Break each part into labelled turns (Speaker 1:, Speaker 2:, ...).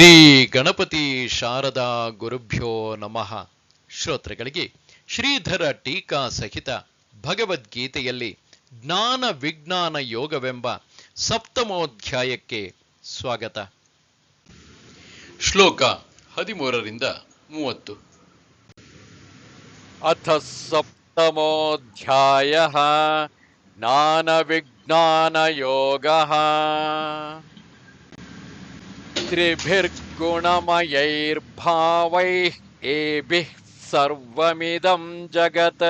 Speaker 1: ಶ್ರೀ ಗಣಪತಿ ಶಾರದಾ ಗುರುಭ್ಯೋ ನಮಃ. ಶ್ರೋತೃಗಳಿಗೆ ಶ್ರೀಧರ ಟೀಕಾ ಸಹಿತ ಭಗವದ್ಗೀತೆಯಲ್ಲಿ ಜ್ಞಾನ ವಿಜ್ಞಾನ ಯೋಗವೆಂಬ ಸಪ್ತಮೋಧ್ಯಾಯಕ್ಕೆ ಸ್ವಾಗತ. ಶ್ಲೋಕ ಹದಿಮೂರರಿಂದ ಮೂವತ್ತು.
Speaker 2: ಅಥ ಸಪ್ತಮೋಧ್ಯಾಯ ಜ್ಞಾನ ವಿಜ್ಞಾನ ಯೋಗ. त्रिभिर्गुणमयैर्भावैः एभिः सर्वमिदं जगत्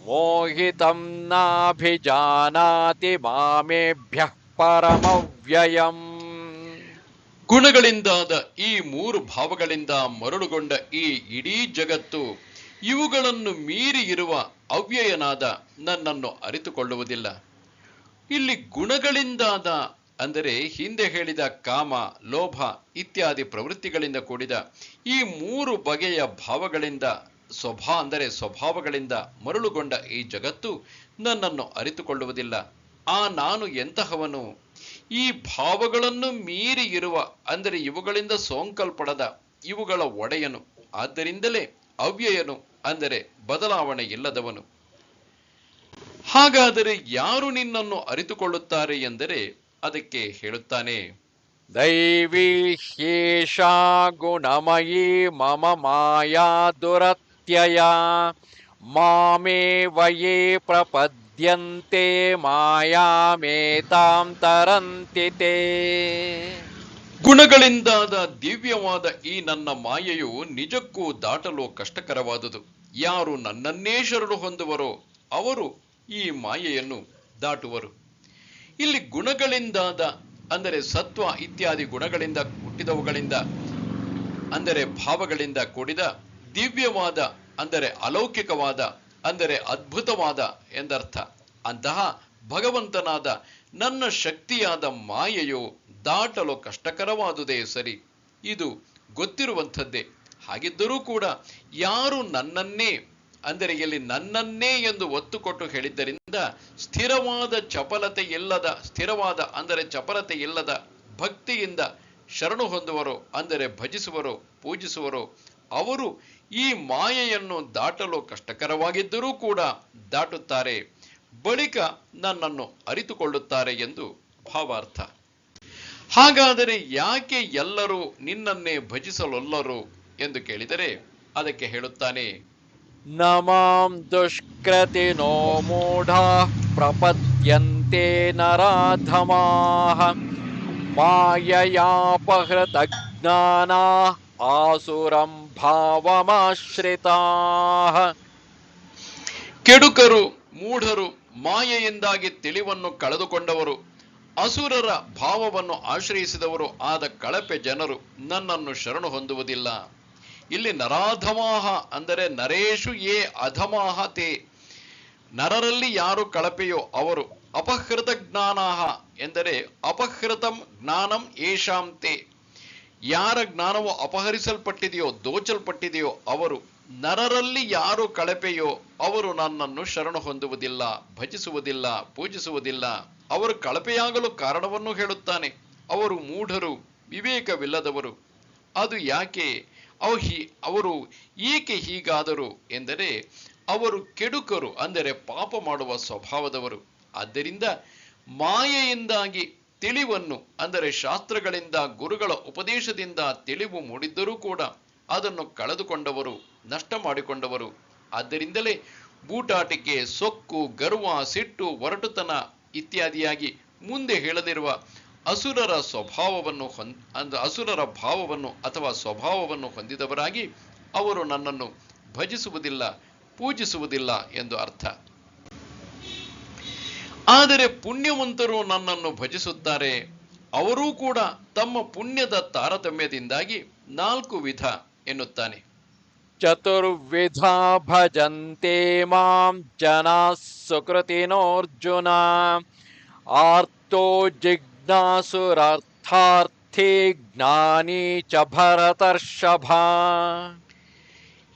Speaker 2: मोहितं नाभिजानाति मामेभ्यः परमव्ययम्
Speaker 1: ಗುಣಗಳಿಂದಾದ ಈ ಮೂರು ಭಾವಗಳಿಂದ ಮರಳುಗೊಂಡ ಈ ಇಡೀ ಜಗತ್ತು ಇವುಗಳನ್ನು ಮೀರಿ ಇರುವ ಅವ್ಯಯನಾದ ನನ್ನನ್ನು ಅರಿತುಕೊಳ್ಳುವುದಿಲ್ಲ ಇಲ್ಲಿ ಗುಣಗಳಿಂದಾದ ಅಂದರೆ ಹಿಂದೆ ಹೇಳಿದ ಕಾಮ, ಲೋಭ ಇತ್ಯಾದಿ ಪ್ರವೃತ್ತಿಗಳಿಂದ ಕೂಡಿದ ಈ ಮೂರು ಬಗೆಯ ಭಾವಗಳಿಂದ ಸ್ವಭಾ ಅಂದರೆ ಸ್ವಭಾವಗಳಿಂದ ಮರಳುಗೊಂಡ ಈ ಜಗತ್ತು ನನ್ನನ್ನು ಅರಿತುಕೊಳ್ಳುವುದಿಲ್ಲ. ಆ ನಾನು ಎಂತಹವನು? ಈ ಭಾವಗಳನ್ನು ಮೀರಿ ಇರುವ ಅಂದರೆ ಇವುಗಳಿಂದ ಸೋಂಕಲ್ಪಡದ ಇವುಗಳ ಒಡೆಯನು, ಆದ್ದರಿಂದಲೇ ಅವ್ಯಯನು ಅಂದರೆ ಬದಲಾವಣೆ ಇಲ್ಲದವನು. ಹಾಗಾದರೆ ಯಾರು ನಿನ್ನನ್ನು ಅರಿತುಕೊಳ್ಳುತ್ತಾರೆ ಎಂದರೆ ಅದಕ್ಕೆ ಹೇಳುತ್ತಾನೆ
Speaker 2: ದೈವಿ ಶೇಷ ಗುಣಮಯಿ ಮಮ ಮಾಯಾ ದುರತ್ಯಯ. ಮಾಮೇ ವಯೇ ಪ್ರಪದ್ಯಂತೆ ಮಾಯಾಮೇತಾಂ ತರಂತಿತೆ
Speaker 1: ಗುಣಗಳಿಂದಾದ ದಿವ್ಯವಾದ ಈ ನನ್ನ ಮಾಯೆಯು ನಿಜಕ್ಕೂ ದಾಟಲು ಕಷ್ಟಕರವಾದುದು. ಯಾರು ನನ್ನನ್ನೇ ಶರಣು ಹೊಂದುವರೋ ಅವರು ಈ ಮಾಯೆಯನ್ನು ದಾಟುವರು. ಇಲ್ಲಿ ಗುಣಗಳಿಂದಾದ, ಅಂದರೆ ಸತ್ವ ಇತ್ಯಾದಿ ಗುಣಗಳಿಂದ ಹುಟ್ಟಿದವುಗಳಿಂದ, ಅಂದರೆ ಭಾವಗಳಿಂದ ಕೂಡಿದ, ದಿವ್ಯವಾದ, ಅಂದರೆ ಅಲೌಕಿಕವಾದ, ಅಂದರೆ ಅದ್ಭುತವಾದ ಎಂದರ್ಥ. ಅಂತಹ ಭಗವಂತನಾದ ನನ್ನ ಶಕ್ತಿಯಾದ ಮಾಯೆಯು ದಾಟಲು ಕಷ್ಟಕರವಾದುದೇ ಸರಿ. ಇದು ಗೊತ್ತಿರುವಂಥದ್ದೇ. ಹಾಗಿದ್ದರೂ ಕೂಡ ಯಾರು ನನ್ನನ್ನೇ ಅಂದರೆ ಇಲ್ಲಿ ನನ್ನನ್ನೇ ಎಂದು ಒತ್ತು ಕೊಟ್ಟು ಹೇಳಿದ್ದರಿಂದ ಸ್ಥಿರವಾದ ಚಪಲತೆ ಇಲ್ಲದ, ಸ್ಥಿರವಾದ ಅಂದರೆ ಚಪಲತೆ ಇಲ್ಲದ ಭಕ್ತಿಯಿಂದ ಶರಣು ಹೊಂದುವರು, ಅಂದರೆ ಭಜಿಸುವರು, ಪೂಜಿಸುವರು. ಅವರು ಈ ಮಾಯೆಯನ್ನು ದಾಟಲು ಕಷ್ಟಕರವಾಗಿದ್ದರೂ ಕೂಡ ದಾಟುತ್ತಾರೆ. ಬಳಿಕ ನನ್ನನ್ನು ಅರಿತುಕೊಳ್ಳುತ್ತಾರೆ ಎಂದು ಭಾವಾರ್ಥ. ಹಾಗಾದರೆ ಯಾಕೆ ಎಲ್ಲರೂ ನಿನ್ನನ್ನೇ ಭಜಿಸಲೊಲ್ಲರು ಎಂದು ಕೇಳಿದರೆ ಅದಕ್ಕೆ ಹೇಳುತ್ತಾನೆ
Speaker 2: न मां दुष्कृतिनो मूढाः प्रपद्यन्ते नराधमाः माययापहृतज्ञानाः आसुरं भावमाश्रिताः
Speaker 1: ಕೆಡುಕರು ಮೂಢರು ಮಾಯೆಯಿಂದಾಗಿ ತಿಳಿವನ್ನು ಕಳೆದುಕೊಂಡವರು ಅಸುರರ ಭಾವವನ್ನು ಆಶ್ರಯಿಸಿದವರು ಆದ ಕಳಪೆ ಜನರು ನನ್ನನ್ನು ಶರಣು ಹೊಂದುವುದಿಲ್ಲ ಇಲ್ಲಿ ನರಾಧಮಾಹ ಅಂದರೆ ನರೇಶು ಯೇ ಅಧಮಾಹ ತೇ. ನರರಲ್ಲಿ ಯಾರು ಕಳಪೆಯೋ ಅವರು. ಅಪಹೃತ ಜ್ಞಾನಾಹ ಎಂದರೆ ಅಪಹೃತಂ ಜ್ಞಾನಂ ಏಷಾಂ ತೇ. ಯಾರ ಜ್ಞಾನವು ಅಪಹರಿಸಲ್ಪಟ್ಟಿದೆಯೋ, ದೋಚಲ್ಪಟ್ಟಿದೆಯೋ ಅವರು. ನರರಲ್ಲಿ ಯಾರು ಕಳಪೆಯೋ ಅವರು ನನ್ನನ್ನು ಶರಣು ಹೊಂದುವುದಿಲ್ಲ, ಭಜಿಸುವುದಿಲ್ಲ, ಪೂಜಿಸುವುದಿಲ್ಲ. ಅವರು ಕಳಪೆಯಾಗಲು ಕಾರಣವನ್ನು ಹೇಳುತ್ತಾನೆ. ಅವರು ಮೂಢರು, ವಿವೇಕವಿಲ್ಲದವರು. ಅದು ಯಾಕೆ? ಅವು ಹೀ ಅವರು ಏಕೆ ಹೀಗಾದರು ಎಂದರೆ ಅವರು ಕೆಡುಕರು, ಅಂದರೆ ಪಾಪ ಮಾಡುವ ಸ್ವಭಾವದವರು. ಆದ್ದರಿಂದ ಮಾಯೆಯಿಂದಾಗಿ ತಿಳಿವನ್ನು, ಅಂದರೆ ಶಾಸ್ತ್ರಗಳಿಂದ, ಗುರುಗಳ ಉಪದೇಶದಿಂದ ತಿಳಿವು ಮೂಡಿದ್ದರೂ ಕೂಡ ಅದನ್ನು ಕಳೆದುಕೊಂಡವರು, ನಷ್ಟ ಮಾಡಿಕೊಂಡವರು. ಆದ್ದರಿಂದಲೇ ಬೂಟಾಟಿಕೆ, ಸೊಕ್ಕು, ಗರ್ವ, ಸಿಟ್ಟು, ಒರಟುತನ ಇತ್ಯಾದಿಯಾಗಿ ಮುಂದೆ ಹೇಳದಿರುವ ಅಸುರರ ಸ್ವಭಾವವನ್ನು ಹೊಂದ್ ಅಂದರೆ ಅಸುರರ ಭಾವವನ್ನು ಅಥವಾ ಸ್ವಭಾವವನ್ನು ಹೊಂದಿದವರಾಗಿ ಅವರು ನನ್ನನ್ನು ಭಜಿಸುವುದಿಲ್ಲ, ಪೂಜಿಸುವುದಿಲ್ಲ ಎಂದು ಅರ್ಥ. ಆದರೆ ಪುಣ್ಯವಂತರು ನನ್ನನ್ನು ಭಜಿಸುತ್ತಾರೆ. ಅವರೂ ಕೂಡ ತಮ್ಮ ಪುಣ್ಯದ ತಾರತಮ್ಯದಿಂದಾಗಿ ನಾಲ್ಕು ವಿಧ ಎನ್ನುತ್ತಾನೆ.
Speaker 2: ಚತುರ್ವಿಧ ಭಜಂತೆ ಮಾಂ ಜನ ಸುಕೃತಿನೋರ್ಜುನ ಆರ್ತೋ ಜಿಗ್ ಜಿಜ್ಞಾಸುರಾರ್ಥಾರ್ಥೇ ಜ್ಞಾನಿ ಚ ಭರತರ್ಷಭ.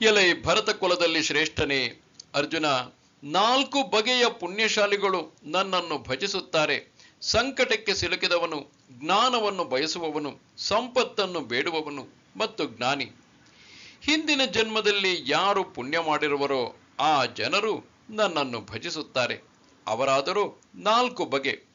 Speaker 1: ಎಲೆ ಭರತ ಕುಲದಲ್ಲಿ ಶ್ರೇಷ್ಠನೇ, ಅರ್ಜುನ, ನಾಲ್ಕು ಬಗೆಯ ಪುಣ್ಯಶಾಲಿಗಳು ನನ್ನನ್ನು ಭಜಿಸುತ್ತಾರೆ. ಸಂಕಟಕ್ಕೆ ಸಿಲುಕಿದವನು, ಜ್ಞಾನವನ್ನು ಬಯಸುವವನು, ಸಂಪತ್ತನ್ನು ಬೇಡುವವನು ಮತ್ತು ಜ್ಞಾನಿ. ಹಿಂದಿನ ಜನ್ಮದಲ್ಲಿ ಯಾರು ಪುಣ್ಯ ಮಾಡಿರುವರೋ ಆ ಜನರು ನನ್ನನ್ನು ಭಜಿಸುತ್ತಾರೆ. ಅವರಾದರೂ ನಾಲ್ಕು ಬಗೆ.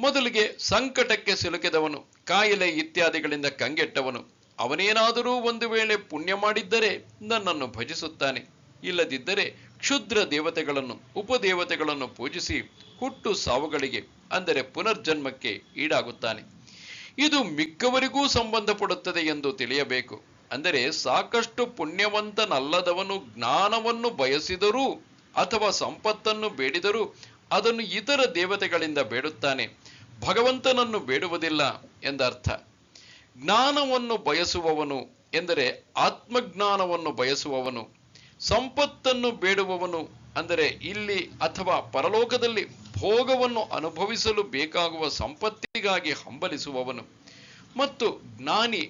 Speaker 1: ಮೊದಲಿಗೆ ಸಂಕಟಕ್ಕೆ ಸಿಲುಕಿದವನು, ಕಾಯಿಲೆ ಇತ್ಯಾದಿಗಳಿಂದ ಕಂಗೆಟ್ಟವನು. ಅವನೇನಾದರೂ ಒಂದು ವೇಳೆ ಪುಣ್ಯ ಮಾಡಿದ್ದರೆ ನನ್ನನ್ನು ಭಜಿಸುತ್ತಾನೆ. ಇಲ್ಲದಿದ್ದರೆ ಕ್ಷುದ್ರ ದೇವತೆಗಳನ್ನು, ಉಪದೇವತೆಗಳನ್ನು ಪೂಜಿಸಿ ಹುಟ್ಟು ಸಾವುಗಳಿಗೆ, ಅಂದರೆ ಪುನರ್ಜನ್ಮಕ್ಕೆ ಈಡಾಗುತ್ತಾನೆ. ಇದು ಮಿಕ್ಕವರಿಗೂ ಸಂಬಂಧಪಡುತ್ತದೆ ಎಂದು ತಿಳಿಯಬೇಕು. ಅಂದರೆ ಸಾಕಷ್ಟು ಪುಣ್ಯವಂತನಲ್ಲದವನು ಜ್ಞಾನವನ್ನು ಬಯಸಿದರೂ ಅಥವಾ ಸಂಪತ್ತನ್ನು ಬೇಡಿದರೂ ಅದನ್ನು ಇತರ ದೇವತೆಗಳಿಂದ ಬೇಡುತ್ತಾನೆ. ಭಗವಂತನನ್ನು ಬೇಡುವುದಿಲ್ಲ ಎಂದರ್ಥ. ಜ್ಞಾನವನ್ನು ಬಯಸುವವನು ಎಂದರೆ ಆತ್ಮಜ್ಞಾನವನ್ನು ಬಯಸುವವನು, ಸಂಪತ್ತನ್ನು ಬೇಡುವವನು ಅಂದರೆ ಇಲ್ಲಿ ಅಥವಾ ಪರಲೋಕದಲ್ಲಿ ಭೋಗವನ್ನು ಅನುಭವಿಸಲು ಬೇಕಾಗುವ ಸಂಪತ್ತಿಗಾಗಿ ಹಂಬಲಿಸುವವನು ಮತ್ತು ಜ್ಞಾನಿ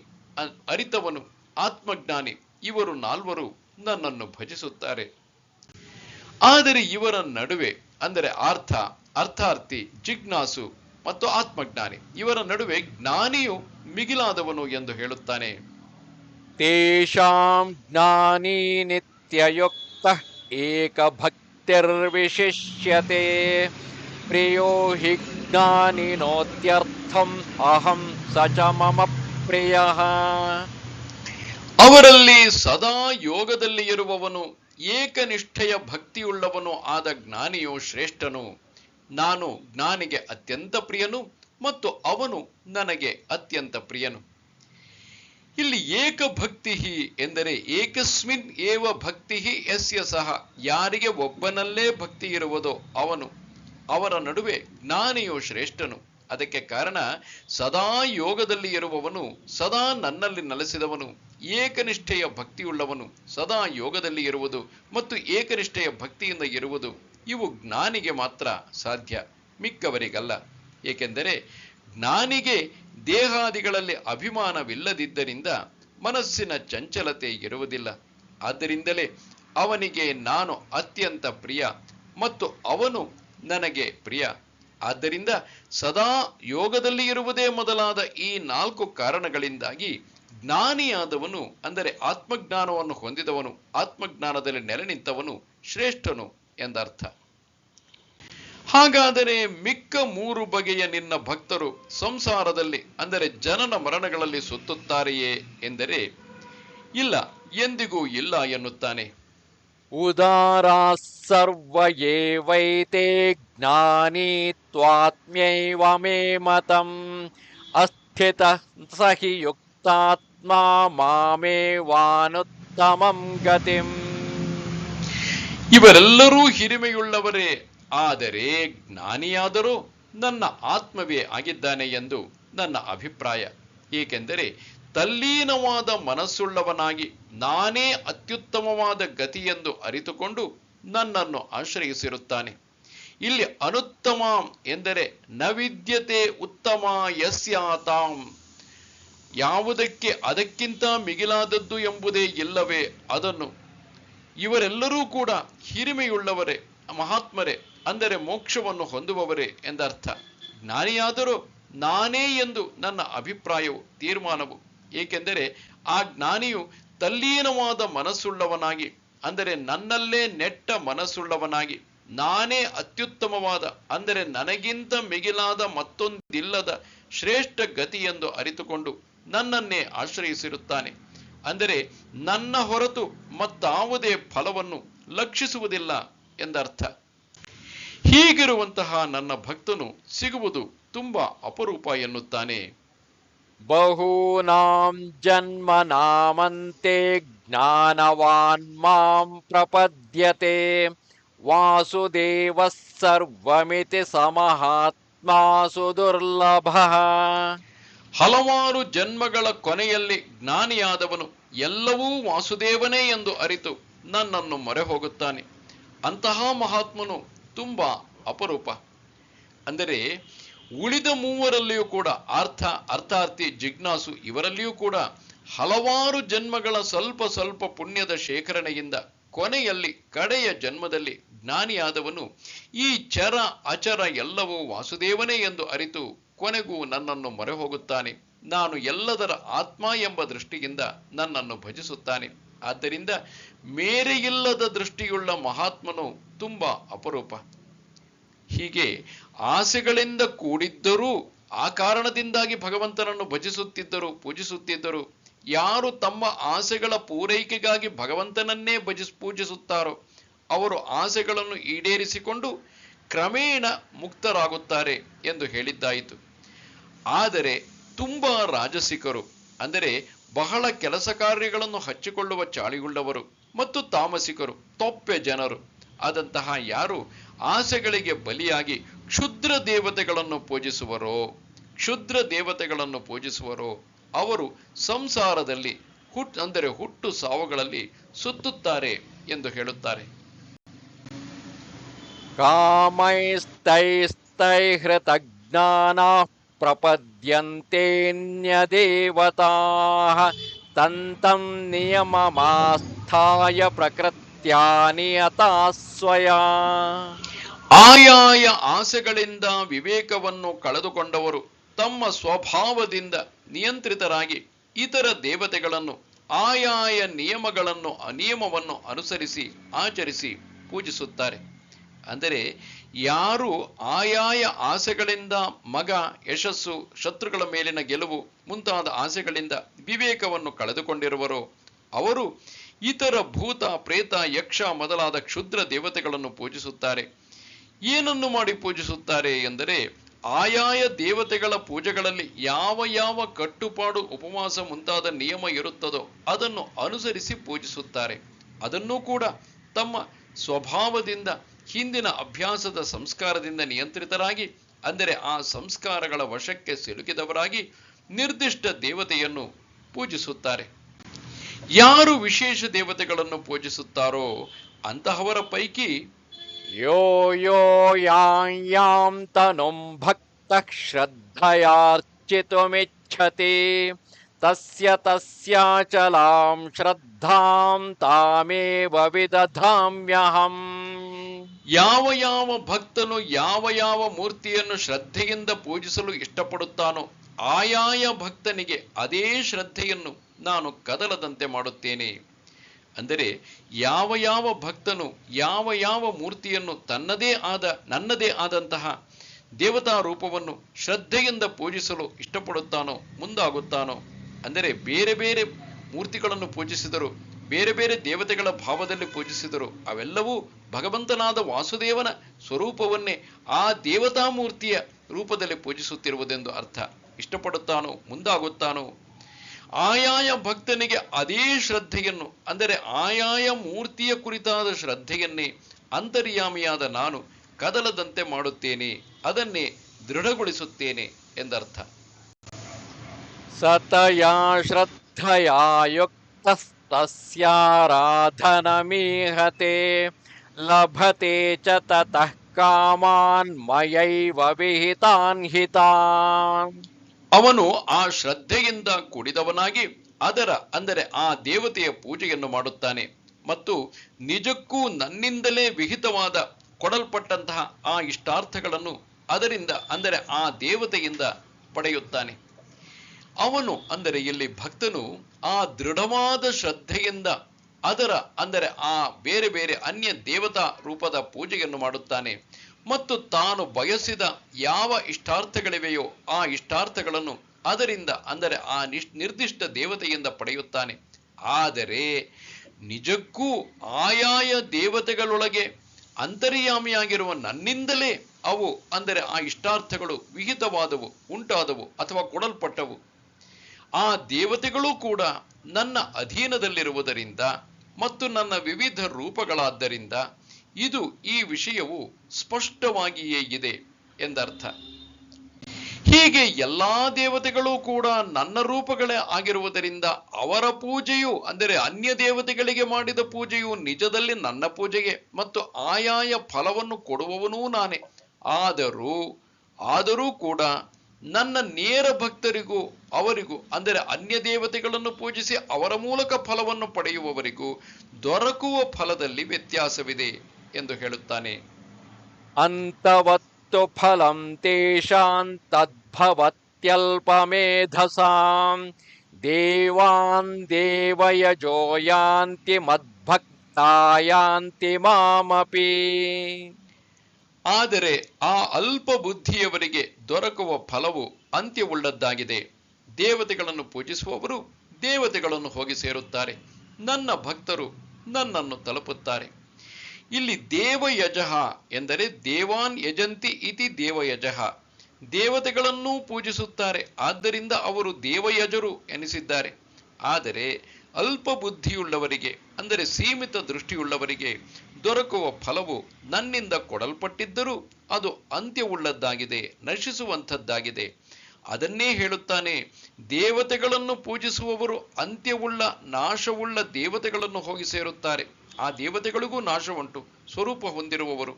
Speaker 1: ಅರಿತವನು, ಆತ್ಮಜ್ಞಾನಿ, ಇವರು ನಾಲ್ವರು ನನ್ನನ್ನು ಭಜಿಸುತ್ತಾರೆ. ಆದರೆ ಇವರ ನಡುವೆ ಅಂದರೆ ಅರ್ಥ ಅರ್ಥಾರ್ಥಿ ಜಿಜ್ಞಾಸು ಮತ್ತು ಆತ್ಮಜ್ಞಾನಿ. ಇವರ ನಡುವೆ ಜ್ಞಾನಿಯು ಮಿಗಿಲಾದವನು ಎಂದು ಹೇಳುತ್ತಾನೆ.
Speaker 2: ತೇಷಾಂ ಜ್ಞಾನಿ ನಿತ್ಯಯುಕ್ತ ಏಕಭಕ್ತಿರ್ವಿಶಿಷ್ಯತೆ. ಪ್ರಿಯೋ ಹಿ ಜ್ಞಾನಿನೋತ್ಯರ್ಥಂ ಅಹಂ ಸ ಚ ಮಮ ಪ್ರಿಯ.
Speaker 1: ಅವರಲ್ಲಿ ಸದಾ ಯೋಗದಲ್ಲಿ ಇರುವವನು ಏಕನಿಷ್ಠೆಯ ಭಕ್ತಿಯುಳ್ಳವನು ಆದ ಜ್ಞಾನಿಯು ಶ್ರೇಷ್ಠನು. ನಾನು ಜ್ಞಾನಿಗೆ ಅತ್ಯಂತ ಪ್ರಿಯನು ಮತ್ತು ಅವನು ನನಗೆ ಅತ್ಯಂತ ಪ್ರಿಯನು. ಇಲ್ಲಿ ಏಕ ಭಕ್ತಿ ಎಂದರೆ ಏಕಸ್ಮಿನ್ ಏವ ಭಕ್ತಿ ಯಸ್ಯ ಸಹ. ಯಾರಿಗೆ ಒಬ್ಬನಲ್ಲೇ ಭಕ್ತಿ ಇರುವುದೋ ಅವನು, ಅವರ ನಡುವೆ ಜ್ಞಾನಿಯು ಶ್ರೇಷ್ಠನು. ಅದಕ್ಕೆ ಕಾರಣ, ಸದಾ ಯೋಗದಲ್ಲಿ ಇರುವವನು, ಸದಾ ನನ್ನಲ್ಲಿ ನೆಲೆಸಿದವನು, ಏಕನಿಷ್ಠೆಯ ಭಕ್ತಿಯುಳ್ಳವನು, ಸದಾ ಯೋಗದಲ್ಲಿ ಇರುವುದು ಮತ್ತು ಏಕನಿಷ್ಠೆಯ ಭಕ್ತಿಯಿಂದ ಇರುವುದು. ಇವು ಜ್ಞಾನಿಗೆ ಮಾತ್ರ ಸಾಧ್ಯ, ಮಿಕ್ಕವರಿಗಲ್ಲ. ಏಕೆಂದರೆ ಜ್ಞಾನಿಗೆ ದೇಹಾದಿಗಳಲ್ಲಿ ಅಭಿಮಾನವಿಲ್ಲದಿದ್ದರಿಂದ ಮನಸ್ಸಿನ ಚಂಚಲತೆ ಇರುವುದಿಲ್ಲ. ಆದ್ದರಿಂದಲೇ ಅವನಿಗೆ ನಾನು ಅತ್ಯಂತ ಪ್ರಿಯ ಮತ್ತು ಅವನು ನನಗೆ ಪ್ರಿಯ. ಆದ್ದರಿಂದ ಸದಾ ಯೋಗದಲ್ಲಿ ಇರುವುದೇ ಮೊದಲಾದ ಈ ನಾಲ್ಕು ಕಾರಣಗಳಿಂದಾಗಿ ಜ್ಞಾನಿಯಾದವನು ಅಂದರೆ ಆತ್ಮಜ್ಞಾನವನ್ನು ಹೊಂದಿದವನು, ಆತ್ಮಜ್ಞಾನದಲ್ಲಿ ನೆಲೆ ನಿಂತವನು, ಶ್ರೇಷ್ಠನು ಎಂದರ್ಥ. ಹಾಗಾದರೆ ಮಿಕ್ಕ ಮೂರು ಬಗೆಯ ನಿನ್ನ ಭಕ್ತರು ಸಂಸಾರದಲ್ಲಿ, ಅಂದರೆ ಜನನ ಮರಣಗಳಲ್ಲಿ ಸುತ್ತುತ್ತಾರೆಯೇ ಎಂದರೆ, ಇಲ್ಲ, ಎಂದಿಗೂ ಇಲ್ಲ ಎನ್ನುತ್ತಾನೆ.
Speaker 2: ಉದಾರಾ ಸರ್ವೇ ವೈತೇ ಜ್ಞಾನೀ ತ್ವಾತ್ಮ್ಯೈವ ಮೇ ಮತಂ ಅಸ್ಥಿತ ಸಹಿ ಯುಕ್ತಾತ್ಮ ಮಾಮೇವಾನುತ್ತಮಂ ಗತಿಂ.
Speaker 1: ಇವರೆಲ್ಲರೂ ಹಿರಿಮೆಯುಳ್ಳವರೇ. ಆದರೆ ಜ್ಞಾನಿಯಾದರೂ ನನ್ನ ಆತ್ಮವೇ ಆಗಿದ್ದಾನೆ ಎಂದು ನನ್ನ ಅಭಿಪ್ರಾಯ. ಏಕೆಂದರೆ ತಲ್ಲೀನವಾದ ಮನಸ್ಸುಳ್ಳವನಾಗಿ ನಾನೇ ಅತ್ಯುತ್ತಮವಾದ ಗತಿಯೆಂದು ಅರಿತುಕೊಂಡು ನನ್ನನ್ನು ಆಶ್ರಯಿಸಿರುತ್ತಾನೆ. ಇಲ್ಲಿ ಅನುತ್ತಮ ಎಂದರೆ ನವಿದ್ಯತೆ ಉತ್ತಮ ಯಸ್ಯಾತಾಂ. ಯಾವುದಕ್ಕೆ ಅದಕ್ಕಿಂತ ಮಿಗಿಲಾದದ್ದು ಎಂಬುದೇ ಇಲ್ಲವೇ ಅದನ್ನು ಇವರೆಲ್ಲರೂ ಕೂಡ ಹಿರಿಮೆಯುಳ್ಳವರೇ, ಮಹಾತ್ಮರೇ, ಅಂದರೆ ಮೋಕ್ಷವನ್ನು ಹೊಂದುವವರೇ ಎಂದರ್ಥ. ಜ್ಞಾನಿಯಾದರೂ ನಾನೇ ಎಂದು ನನ್ನ ಅಭಿಪ್ರಾಯವು, ತೀರ್ಮಾನವು. ಏಕೆಂದರೆ ಆ ಜ್ಞಾನಿಯು ತಲ್ಲೀನವಾದ ಮನಸ್ಸುಳ್ಳವನಾಗಿ, ಅಂದರೆ ನನ್ನಲ್ಲೇ ನೆಟ್ಟ ಮನಸ್ಸುಳ್ಳವನಾಗಿ, ನಾನೇ ಅತ್ಯುತ್ತಮವಾದ, ಅಂದರೆ ನನಗಿಂತ ಮಿಗಿಲಾದ ಮತ್ತೊಂದಿಲ್ಲದ ಶ್ರೇಷ್ಠ ಗತಿ ಎಂದು ಅರಿತುಕೊಂಡು ನನ್ನನ್ನೇ ಆಶ್ರಯಿಸಿರುತ್ತಾನೆ. ಅಂದರೆ ನನ್ನ ಹೊರತು ಮತ್ತಾವುದೇ ಫಲವನ್ನು ಲಕ್ಷಿಸುವುದಿಲ್ಲ ಎಂದರ್ಥ. ಹೀಗಿರುವಂತಹ ನನ್ನ ಭಕ್ತನು ಸಿಗುವುದು ತುಂಬ ಅಪರೂಪ ಎನ್ನುತ್ತಾನೆ.
Speaker 2: ಬಹೂನಾಂ ಜನ್ಮ ನಾಮಂತೆ ಜ್ಞಾನವಾನ್ ಮಾಂ ಪ್ರಪದ್ಯತೆ. ವಾಸುದೇವ ಸರ್ವಮಿತಿ ಸಮಹಾತ್ಮಾಸು ದುರ್ಲಭಃ.
Speaker 1: ಹಲವಾರು ಜನ್ಮಗಳ ಕೊನೆಯಲ್ಲಿ ಜ್ಞಾನಿಯಾದವನು ಎಲ್ಲವೂ ವಾಸುದೇವನೇ ಎಂದು ಅರಿತು ನನ್ನನ್ನು ಮೊರೆ ಹೋಗುತ್ತಾನೆ. ಅಂತಹ ಮಹಾತ್ಮನು ತುಂಬಾ ಅಪರೂಪ. ಅಂದರೆ ಉಳಿದ ಮೂವರಲ್ಲಿಯೂ ಕೂಡ ಅರ್ಥ ಅರ್ಥಾರ್ಥಿ ಜಿಜ್ಞಾಸು ಇವರಲ್ಲಿಯೂ ಕೂಡ ಹಲವಾರು ಜನ್ಮಗಳ ಸ್ವಲ್ಪ ಸ್ವಲ್ಪ ಪುಣ್ಯದ ಶೇಖರಣೆಯಿಂದ ಕೊನೆಯಲ್ಲಿ ಕಡೆಯ ಜನ್ಮದಲ್ಲಿ ಜ್ಞಾನಿಯಾದವನು ಈ ಚರ, ಅಚರ ಎಲ್ಲವೂ ವಾಸುದೇವನೇ ಎಂದು ಅರಿತು ಕೊನೆಗೂ ನನ್ನನ್ನು ಮೊರೆ ಹೋಗುತ್ತಾನೆ ನಾನು ಎಲ್ಲದರ ಆತ್ಮ ಎಂಬ ದೃಷ್ಟಿಯಿಂದ ನನ್ನನ್ನು ಭಜಿಸುತ್ತಾನೆ. ಆದ್ದರಿಂದ ಮೇರೆಯಿಲ್ಲದ ದೃಷ್ಟಿಯುಳ್ಳ ಮಹಾತ್ಮನು ತುಂಬಾ ಅಪರೂಪ. ಹೀಗೆ ಆಸೆಗಳಿಂದ ಕೂಡಿದ್ದರೂ, ಆ ಕಾರಣದಿಂದಾಗಿ ಭಗವಂತನನ್ನು ಭಜಿಸುತ್ತಿದ್ದರು, ಪೂಜಿಸುತ್ತಿದ್ದರು. ಯಾರು ತಮ್ಮ ಆಸೆಗಳ ಪೂರೈಕೆಗಾಗಿ ಭಗವಂತನನ್ನೇ ಭಜಿಸ್ ಪೂಜಿಸುತ್ತಾರೋ, ಅವರು ಆಸೆಗಳನ್ನು ಈಡೇರಿಸಿಕೊಂಡು ಕ್ರಮೇಣ ಮುಕ್ತರಾಗುತ್ತಾರೆ ಎಂದು ಹೇಳಿದ್ದಾಯಿತು. ಆದರೆ ತುಂಬ ರಾಜಸಿಕರು, ಅಂದರೆ ಬಹಳ ಕೆಲಸ ಕಾರ್ಯಗಳನ್ನು ಹಚ್ಚಿಕೊಳ್ಳುವ ಚಾಳಿಗೊಳ್ಳವರು ಮತ್ತು ತಾಮಸಿಕರು, ತೊಪ್ಪೆ ಜನರು, ಆದಂತಹ ಯಾರು ಆಸೆಗಳಿಗೆ ಬಲಿಯಾಗಿ ಕ್ಷುದ್ರ ದೇವತೆಗಳನ್ನು ಪೂಜಿಸುವರೋ, ಕ್ಷುದ್ರ ದೇವತೆಗಳನ್ನು ಪೂಜಿಸುವರೋ, ಅವರು ಸಂಸಾರದಲ್ಲಿ ಹುಟ್, ಅಂದರೆ ಹುಟ್ಟು ಸಾವುಗಳಲ್ಲಿ ಸುತ್ತುತ್ತಾರೆ ಎಂದು ಹೇಳುತ್ತಾರೆ.
Speaker 2: कामैस्तैस्तैहृतज्ञानाः प्रपद्यन्तेऽन्यदेवताः तन्तं नियममास्थाय प्रकृत्या नियता स्वया
Speaker 1: ಆಯಾಯ ಆಸೆಗಳಿಂದ ವಿವೇಕವನ್ನು ಕಳೆದುಕೊಂಡವರು ತಮ್ಮ ಸ್ವಭಾವದಿಂದ ನಿಯಂತ್ರಿತರಾಗಿ ಇತರ ದೇವತೆಗಳನ್ನು ಆಯಾಯ ನಿಯಮಗಳನ್ನು ಅನಿಯಮವನ್ನು ಅನುಸರಿಸಿ ಆಚರಿಸಿ ಪೂಜಿಸುತ್ತಾರೆ ಅಂದರೆ ಯಾರು ಆಯಾಯ ಆಸೆಗಳಿಂದ ಮಗ ಯಶಸ್ಸು ಶತ್ರುಗಳ ಮೇಲಿನ ಗೆಲುವು ಮುಂತಾದ ಆಸೆಗಳಿಂದ ವಿವೇಕವನ್ನು ಕಳೆದುಕೊಂಡಿರುವರೋ, ಅವರು ಇತರ ಭೂತ, ಪ್ರೇತ, ಯಕ್ಷ ಮೊದಲಾದ ಕ್ಷುದ್ರ ದೇವತೆಗಳನ್ನು ಪೂಜಿಸುತ್ತಾರೆ. ಏನನ್ನು ಮಾಡಿ ಪೂಜಿಸುತ್ತಾರೆ ಎಂದರೆ ಆಯಾಯ ದೇವತೆಗಳ ಪೂಜೆಗಳಲ್ಲಿ ಯಾವ ಯಾವ ಕಟ್ಟುಪಾಡು ಉಪವಾಸ ಮುಂತಾದ ನಿಯಮ ಇರುತ್ತದೋ ಅದನ್ನು ಅನುಸರಿಸಿ ಪೂಜಿಸುತ್ತಾರೆ. ಅದನ್ನೂ ಕೂಡ ತಮ್ಮ ಸ್ವಭಾವದಿಂದ ಹಿಂದಿನ ಅಭ್ಯಾಸದ ಸಂಸ್ಕಾರದಿಂದ ನಿಯಂತ್ರಿತರಾಗಿ, ಅಂದರೆ ಆ ಸಂಸ್ಕಾರಗಳ ವಶಕ್ಕೆ ಸಿಲುಕಿದವರಾಗಿ ನಿರ್ದಿಷ್ಟ ದೇವತೆಯನ್ನು ಪೂಜಿಸುತ್ತಾರೆ. ಯಾರು ವಿಶೇಷ ದೇವತೆಗಳನ್ನು ಪೂಜಿಸುತ್ತಾರೋ ಅಂತಹವರ ಪೈಕಿ
Speaker 2: ಯೋ ಯೋ ಯಾಂ ಯಾಂ ತನುಂ ಭಕ್ತ ಶ್ರದ್ಧೆಯಾರ್ಚಿತುಮಿಚ್ಛತಿ ತಸ್ಯ ತಸ್ಯಾಚಲಾಂ ಶ್ರದ್ಧಾಂ ತಾಮೇವ ವಿದಧಾಮ್ಯಹಂ.
Speaker 1: ಯಾವ ಯಾವ ಭಕ್ತನು ಯಾವ ಯಾವ ಮೂರ್ತಿಯನ್ನು ಶ್ರದ್ಧೆಯಿಂದ ಪೂಜಿಸಲು ಇಷ್ಟಪಡುತ್ತಾನೋ ಆಯಾಯ ಭಕ್ತನಿಗೆ ಅದೇ ಶ್ರದ್ಧೆಯನ್ನು ನಾನು ಕದಲದಂತೆ ಮಾಡುತ್ತೇನೆ. ಅಂದರೆ ಯಾವ ಯಾವ ಭಕ್ತನು ಯಾವ ಯಾವ ಮೂರ್ತಿಯನ್ನು ತನ್ನದೇ ಆದ ನನ್ನದೇ ಆದಂತಹ ದೇವತಾ ರೂಪವನ್ನು ಶ್ರದ್ಧೆಯಿಂದ ಪೂಜಿಸಲು ಇಷ್ಟಪಡುತ್ತಾನೋ ಮುಂದಾಗುತ್ತಾನೋ ಅಂದರೆ ಬೇರೆ ಬೇರೆ ಮೂರ್ತಿಗಳನ್ನು ಪೂಜಿಸಿದರು ಬೇರೆ ಬೇರೆ ದೇವತೆಗಳ ಭಾವದಲ್ಲಿ ಪೂಜಿಸಿದರು. ಅವೆಲ್ಲವೂ ಭಗವಂತನಾದ ವಾಸುದೇವನ ಸ್ವರೂಪವನ್ನೇ ಆ ದೇವತಾಮೂರ್ತಿಯ ರೂಪದಲ್ಲಿ ಪೂಜಿಸುತ್ತಿರುವುದೆಂದು ಅರ್ಥ. ಇಷ್ಟಪಡುತ್ತಾನೋ, ಮುಂದಾಗುತ್ತಾನೋ? ಆಯಾಯ ಭಕ್ತನಿಗೆ ಅದೇ ಶ್ರದ್ಧೆಯನ್ನು, ಅಂದರೆ ಆಯಾಯ ಮೂರ್ತಿಯ ಕುರಿತಾದ ಶ್ರದ್ಧೆಯನ್ನೇ ಅಂತರ್ಯಾಮಿಯಾದ ನಾನು ಕದಲದಂತೆ ಮಾಡುತ್ತೇನೆ, ಅದನ್ನೇ ದೃಢಗೊಳಿಸುತ್ತೇನೆ ಎಂದರ್ಥ.
Speaker 2: ಸತಯಾ ಶ್ರದ್ಧಯಾ ಯುಕ್ತ युक्तस्तस्याराधनमीहते लभते च ततः कामान् मयैव विहितान् हितान्
Speaker 1: ಅವನು ಆ ಶ್ರದ್ಧೆಯಿಂದ ಕೂಡಿದವನಾಗಿ ಅದರ ಅಂದರೆ ಆ ದೇವತೆಯ ಪೂಜೆಯನ್ನು ಮಾಡುತ್ತಾನೆ ಮತ್ತು ನಿಜಕ್ಕೂ ನನ್ನಿಂದಲೇ ವಿಹಿತವಾದ ಕೊಡಲ್ಪಟ್ಟಂತಹ ಆ ಇಷ್ಟಾರ್ಥಗಳನ್ನು ಅದರಿಂದ ಅಂದರೆ ಆ ದೇವತೆಯಿಂದ ಪಡೆಯುತ್ತಾನೆ ಅವನು ಅಂದರೆ ಇಲ್ಲಿ ಭಕ್ತನು ಆ ದೃಢವಾದ ಶ್ರದ್ಧೆಯಿಂದ ಅದರ ಅಂದರೆ ಆ ಬೇರೆ ಬೇರೆ ಅನ್ಯ ದೇವತಾ ರೂಪದ ಪೂಜೆಯನ್ನು ಮಾಡುತ್ತಾನೆ. ಮತ್ತು ತಾನು ಬಯಸಿದ ಯಾವ ಇಷ್ಟಾರ್ಥಗಳಿವೆಯೋ ಆ ಇಷ್ಟಾರ್ಥಗಳನ್ನು ಅದರಿಂದ ಅಂದರೆ ಆ ನಿಶ್ ನಿರ್ದಿಷ್ಟ ದೇವತೆಯಿಂದ ಪಡೆಯುತ್ತಾನೆ. ಆದರೆ ನಿಜಕ್ಕೂ ಆಯಾಯ ದೇವತೆಗಳೊಳಗೆ ಅಂತರ್ಯಾಮಿಯಾಗಿರುವ ನನ್ನಿಂದಲೇ ಅವು ಅಂದರೆ ಆ ಇಷ್ಟಾರ್ಥಗಳು ವಿಹಿತವಾದವು, ಉಂಟಾದವು ಅಥವಾ ಕೊಡಲ್ಪಟ್ಟವು. ಆ ದೇವತೆಗಳು ಕೂಡ ನನ್ನ ಅಧೀನದಲ್ಲಿರುವುದರಿಂದ ಮತ್ತು ನನ್ನ ವಿವಿಧ ರೂಪಗಳಾದ್ದರಿಂದ ಇದು ಈ ವಿಷಯವು ಸ್ಪಷ್ಟವಾಗಿಯೇ ಇದೆ ಎಂದರ್ಥ. ಹೀಗೆ ಎಲ್ಲಾ ದೇವತೆಗಳು ಕೂಡ ನನ್ನ ರೂಪಗಳೇ ಆಗಿರುವುದರಿಂದ ಅವರ ಪೂಜೆಯು, ಅಂದರೆ ಅನ್ಯ ದೇವತೆಗಳಿಗೆ ಮಾಡಿದ ಪೂಜೆಯು ನಿಜದಲ್ಲಿ ನನ್ನ ಪೂಜೆಗೆ ಮತ್ತು ಆಯಾಯ ಫಲವನ್ನು ಕೊಡುವವನೂ ನಾನೇ. ಆದರೂ ಆದರೂ ಕೂಡ ನನ್ನ ನೇರ ಭಕ್ತರಿಗೂ, ಅವರಿಗೂ, ಅಂದರೆ ಅನ್ಯ ದೇವತೆಗಳನ್ನು ಪೂಜಿಸಿ ಅವರ ಮೂಲಕ ಫಲವನ್ನು ಪಡೆಯುವವರಿಗೂ ದೊರಕುವ ಫಲದಲ್ಲಿ ವ್ಯತ್ಯಾಸವಿದೆ ಎಂದು ಹೇಳುತ್ತಾನೆ.
Speaker 2: ಅಂತವತ್ತು ಫಲಂ ತೇಷಾಂ ತದ್ಭವತ್ಯಲ್ಪಮೇಧಸಾಂ ದೇವಾನ್ ದೇವಯಜೋ ಯಾಂತಿ ಮದ್ಭಕ್ತಾಯಾಂತಿ ಮಾಮಪಿ
Speaker 1: ಆದರೆ ಆ ಅಲ್ಪ ಬುದ್ಧಿಯವರಿಗೆ ದೊರಕುವ ಫಲವು ಅಂತ್ಯವುಳ್ಳದ್ದಾಗಿದೆ. ದೇವತೆಗಳನ್ನು ಪೂಜಿಸುವವರು ದೇವತೆಗಳನ್ನು ಹೋಗಿ ಸೇರುತ್ತಾರೆ. ನನ್ನ ಭಕ್ತರು ನನ್ನನ್ನು ತಲುಪುತ್ತಾರೆ. ಇಲ್ಲಿ ದೇವಯಜಃ ಎಂದರೆ ದೇವಾನ್ ಯಜಂತಿ ಇತಿ ದೇವಯಜಃ. ದೇವತೆಗಳನ್ನೂ ಪೂಜಿಸುತ್ತಾರೆ. ಆದ್ದರಿಂದ ಅವರು ದೇವಯಜರು ಎನಿಸಿದ್ದಾರೆ. ಆದರೆ ಅಲ್ಪ ಬುದ್ಧಿಯುಳ್ಳವರಿಗೆ, ಅಂದರೆ ಸೀಮಿತ ದೃಷ್ಟಿಯುಳ್ಳವರಿಗೆ ದೊರಕುವ ಫಲವು ನನ್ನಿಂದ ಕೊಡಲ್ಪಟ್ಟಿದ್ದರೂ ಅದು ಅಂತ್ಯವುಳ್ಳದ್ದಾಗಿದೆ, ನಶಿಸುವಂಥದ್ದಾಗಿದೆ. ಅದನ್ನೇ ಹೇಳುತ್ತಾನೆ, ದೇವತೆಗಳನ್ನು ಪೂಜಿಸುವವರು ಅಂತ್ಯವುಳ್ಳ, ನಾಶವುಳ್ಳ ದೇವತೆಗಳನ್ನು ಹೋಗಿ ಸೇರುತ್ತಾರೆ. ಆ ದೇವತೆಗಳಿಗೂ ನಾಶವುಂಟು, ಸ್ವರೂಪ ಹೊಂದಿರುವವರು.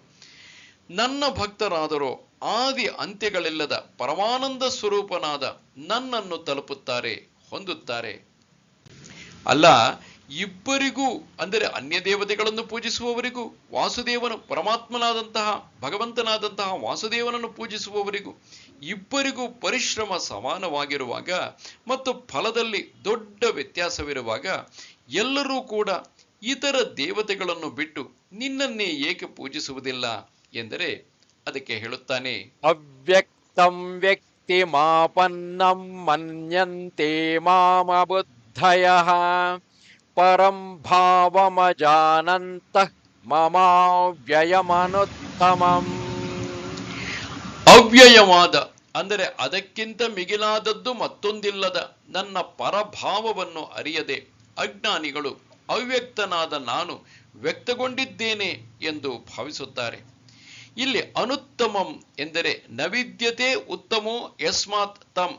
Speaker 1: ನನ್ನ ಭಕ್ತರಾದರೂ, ಆದಿ ಅಂತ್ಯಗಳಿಲ್ಲದ ಪರಮಾನಂದ ಸ್ವರೂಪನಾದ ನನ್ನನ್ನು ತಲುಪುತ್ತಾರೆ, ಹೊಂದುತ್ತಾರೆ. ಅಲ್ಲ, ಇಬ್ಬರಿಗೂ, ಅಂದರೆ ಅನ್ಯ ದೇವತೆಗಳನ್ನು ಪೂಜಿಸುವವರಿಗೂ, ವಾಸುದೇವನು ಪರಮಾತ್ಮನಾದಂತಹ, ಭಗವಂತನಾದಂತಹ ವಾಸುದೇವನನ್ನು ಪೂಜಿಸುವವರಿಗೂ, ಇಬ್ಬರಿಗೂ ಪರಿಶ್ರಮ ಸಮಾನವಾಗಿರುವಾಗ ಮತ್ತು ಫಲದಲ್ಲಿ ದೊಡ್ಡ ವ್ಯತ್ಯಾಸವಿರುವಾಗ ಎಲ್ಲರೂ ಕೂಡ ಇತರ ದೇವತೆಗಳನ್ನು ಬಿಟ್ಟು ನಿನ್ನನ್ನೇ ಏಕೆ ಪೂಜಿಸುವುದಿಲ್ಲ ಎಂದರೆ ಅದಕ್ಕೆ ಹೇಳುತ್ತಾನೆ,
Speaker 2: ಅವ್ಯಕ್ತಂ ವ್ಯಕ್ತಿ ಮಾಪನ್ನಂ ಮನ್ಯಂತೆ ಮಾಮಬುದ್ಧಯಃ ಪರಂ ಭಾವಮಜಾನಂತಃ ಮಮಾವ್ಯಯಮನುತ್ತಮಂ
Speaker 1: ಅವ್ಯಯವಾದ ಅಂದರೆ ಅದಕ್ಕಿಂತ ಮಿಗಿಲಾದದ್ದು ಮತ್ತೊಂದಿಲ್ಲದ ನನ್ನ ಪರಭಾವವನ್ನು ಅರಿಯದೆ ಅಜ್ಞಾನಿಗಳು, ಅವ್ಯಕ್ತನಾದ ನಾನು ವ್ಯಕ್ತಗೊಂಡಿದ್ದೇನೆ ಎಂದು ಭಾವಿಸುತ್ತಾರೆ. ಇಲ್ಲಿ ಅನುತ್ತಮಂ ಎಂದರೆ ನವಿದ್ಯತೆ ಉತ್ತಮೋ ಯಸ್ಮಾತ್ ತಮ್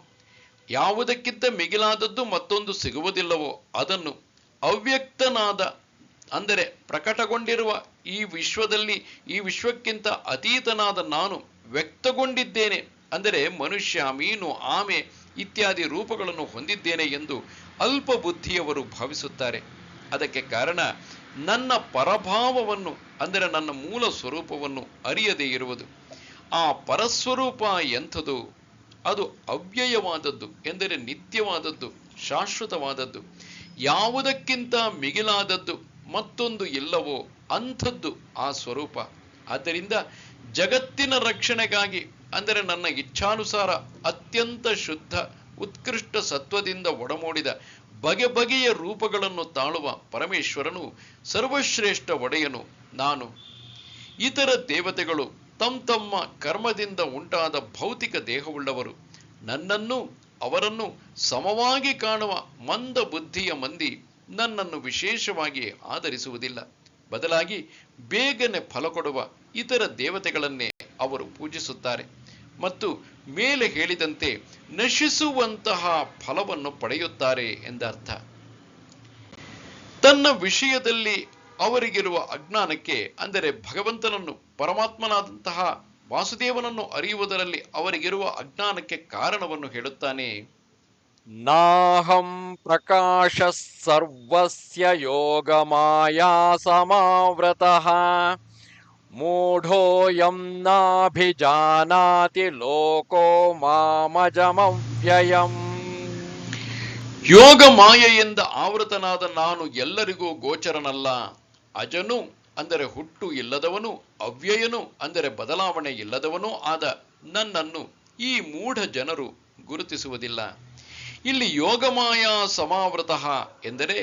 Speaker 1: ಯಾವುದಕ್ಕಿಂತ ಮಿಗಿಲಾದದ್ದು ಮತ್ತೊಂದು ಸಿಗುವುದಿಲ್ಲವೋ ಅದನ್ನು ಅವ್ಯಕ್ತನಾದ, ಅಂದರೆ ಪ್ರಕಟಗೊಂಡಿರುವ ಈ ವಿಶ್ವದಲ್ಲಿ, ಈ ವಿಶ್ವಕ್ಕಿಂತ ಅತೀತನಾದ ನಾನು ವ್ಯಕ್ತಗೊಂಡಿದ್ದೇನೆ, ಅಂದರೆ ಮನುಷ್ಯ, ಮೀನು, ಆಮೆ ಇತ್ಯಾದಿ ರೂಪಗಳನ್ನು ಹೊಂದಿದ್ದೇನೆ ಎಂದು ಅಲ್ಪ ಬುದ್ಧಿಯವರು ಭಾವಿಸುತ್ತಾರೆ. ಅದಕ್ಕೆ ಕಾರಣ ನನ್ನ ಪರಭಾವವನ್ನು, ಅಂದರೆ ನನ್ನ ಮೂಲ ಸ್ವರೂಪವನ್ನು ಅರಿಯದೇ ಇರುವುದು. ಆ ಪರಸ್ವರೂಪ ಎಂಥದು? ಅದು ಅವ್ಯಯವಾದದ್ದು ಎಂದರೆ ನಿತ್ಯವಾದದ್ದು, ಶಾಶ್ವತವಾದದ್ದು. ಯಾವುದಕ್ಕಿಂತ ಮಿಗಿಲಾದದ್ದು ಮತ್ತೊಂದು ಇಲ್ಲವೋ ಅಂಥದ್ದು ಆ ಸ್ವರೂಪ. ಆದ್ದರಿಂದ ಜಗತ್ತಿನ ರಕ್ಷಣೆಗಾಗಿ, ಅಂದರೆ ನನ್ನ ಇಚ್ಛಾನುಸಾರ ಅತ್ಯಂತ ಶುದ್ಧ, ಉತ್ಕೃಷ್ಟ ಸತ್ವದಿಂದ ಒಡಮೂಡಿದ ಬಗೆ ಬಗೆಯ ರೂಪಗಳನ್ನು ತಾಳುವ ಪರಮೇಶ್ವರನು ಸರ್ವಶ್ರೇಷ್ಠ ಒಡೆಯನು, ನಾನು. ಇತರ ದೇವತೆಗಳು ತಮ್ಮ ತಮ್ಮ ಕರ್ಮದಿಂದ ಉಂಟಾದ ಭೌತಿಕ ದೇಹವುಳ್ಳವರು. ನನ್ನನ್ನು, ಅವರನ್ನು ಸಮವಾಗಿ ಕಾಣುವ ಮಂದ ಬುದ್ಧಿಯ ಮಂದಿ ನನ್ನನ್ನು ವಿಶೇಷವಾಗಿ ಆಧರಿಸುವುದಿಲ್ಲ. ಬದಲಾಗಿ ಬೇಗನೆ ಫಲ ಕೊಡುವ ಇತರ ದೇವತೆಗಳನ್ನೇ ಅವರು ಪೂಜಿಸುತ್ತಾರೆ. ಮತ್ತು ಮೇಲೆ ಹೇಳಿದಂತೆ ನಶಿಸುವಂತಹ ಫಲವನ್ನು ಪಡೆಯುತ್ತಾರೆ ಎಂದರ್ಥ. ತನ್ನ ವಿಷಯದಲ್ಲಿ ಅವರಿಗಿರುವ ಅಜ್ಞಾನಕ್ಕೆ ಅಂದರೆ ಭಗವಂತನನ್ನು ಪರಮಾತ್ಮನಾದಂತಹ ವಾಸುದೇವನನ್ನು ಅರಿಯುವುದರಲ್ಲಿ ಅವರಿಗಿರುವ ಅಜ್ಞಾನಕ್ಕೆ ಕಾರಣವನ್ನು ಹೇಳುತ್ತಾನೆ.
Speaker 2: ನಾಹಂ ಪ್ರಕಾಶ ಸರ್ವಸ್ಯ ಯೋಗಮಾಯಾ ಸಮಾವೃತಃ ಮೂಢೋಯಂ ನಾಭಿಜಾನಾತಿ ಲೋಕೋ ಮಾಮಜಮವ್ಯಯಂ.
Speaker 1: ಯೋಗ ಮಾಯೆಯಿಂದ ಆವೃತನಾದ ನಾನು ಎಲ್ಲರಿಗೂ ಗೋಚರನಲ್ಲ. ಅಜನು ಅಂದರೆ ಹುಟ್ಟು ಇಲ್ಲದವನು, ಅವ್ಯಯನು ಅಂದರೆ ಬದಲಾವಣೆ ಇಲ್ಲದವನೂ ಆದ ನನ್ನನ್ನು ಈ ಮೂಢ ಜನರು ಗುರುತಿಸುವುದಿಲ್ಲ. ಇಲ್ಲಿ ಯೋಗಮಾಯ ಸಮಾವೃತ ಎಂದರೆ